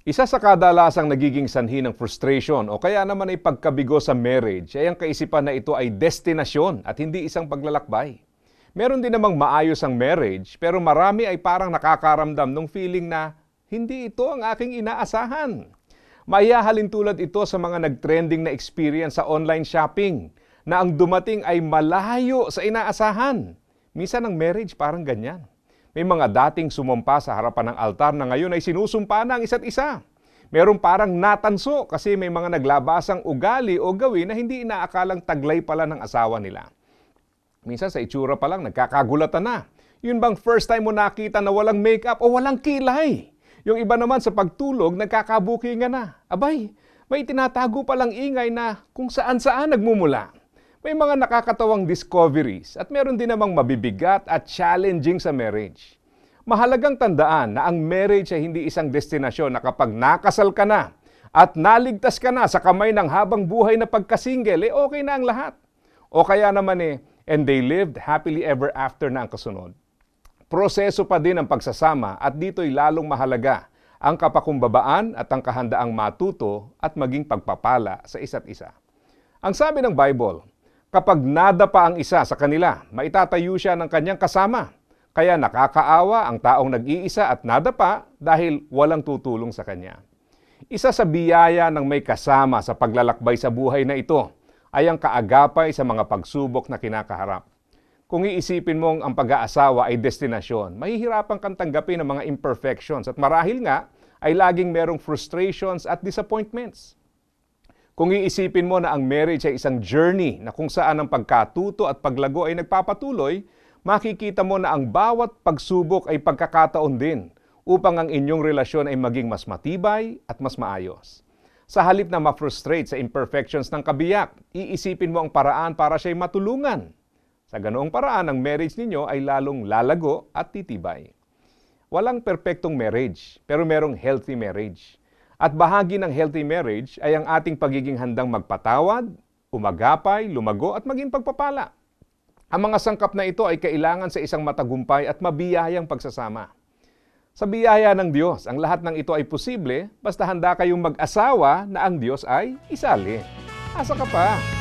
Isa sa kadalasang nagiging sanhi ng frustration o kaya naman ay pagkabigo sa marriage ay ang kaisipan na ito ay destinasyon at hindi isang paglalakbay. Meron din namang maayos ang marriage pero marami ay parang nakakaramdam ng feeling na hindi ito ang aking inaasahan. Maihahalin tulad ito sa mga nagtrending na experience sa online shopping na ang dumating ay malayo sa inaasahan. Minsan ang marriage parang ganyan. May mga dating sumumpa sa harapan ng altar na ngayon ay sinusumpa na ang isa't isa. Meron parang natanso kasi may mga naglabasang ugali o gawin na hindi inaakalang taglay pala ng asawa nila. Minsan sa itsura pa lang nagkakagulatan na. Yun bang first time mo nakita na walang makeup o walang kilay? Yung iba naman sa pagtulog nagkakabukingan na. Abay, may tinatago palang ingay na kung saan-saan nagmumula. May mga nakakatawang discoveries at meron din namang mabibigat at challenging sa marriage. Mahalagang tandaan na ang marriage ay hindi isang destinasyon na kapag nakasal ka na at naligtas ka na sa kamay ng habang buhay na pagkasingle, eh okay na ang lahat. O kaya naman eh, and they lived happily ever after na ang kasunod. Proseso pa din ang pagsasama at dito'y lalong mahalaga ang kapakumbabaan at ang kahandaang matuto at maging pagpapala sa isa't isa. Ang sabi ng Bible, kapag nada pa ang isa sa kanila, maitatayo siya ng kanyang kasama. Kaya nakakaawa ang taong nag-iisa at nada pa dahil walang tutulong sa kanya. Isa sa biyaya ng may kasama sa paglalakbay sa buhay na ito ay ang kaagapay sa mga pagsubok na kinakaharap. Kung iisipin mong ang pag-aasawa ay destinasyon, mahihirapan kang tanggapin ang mga imperfections at marahil nga ay laging merong frustrations at disappointments. Kung iisipin mo na ang marriage ay isang journey na kung saan ang pagkatuto at paglago ay nagpapatuloy, makikita mo na ang bawat pagsubok ay pagkakataon din upang ang inyong relasyon ay maging mas matibay at mas maayos. Sa halip na ma-frustrate sa imperfections ng kabiyak, iisipin mo ang paraan para siya'y matulungan. Sa ganoong paraan, ang marriage ninyo ay lalong lalago at titibay. Walang perpektong marriage, pero merong healthy marriage. At bahagi ng healthy marriage ay ang ating pagiging handang magpatawad, umagapay, lumago at maging pagpapala. Ang mga sangkap na ito ay kailangan sa isang matagumpay at mabiyayang pagsasama. Sa biyaya ng Diyos, ang lahat ng ito ay posible basta handa kayong mag-asawa na ang Diyos ay isali. Asa ka pa?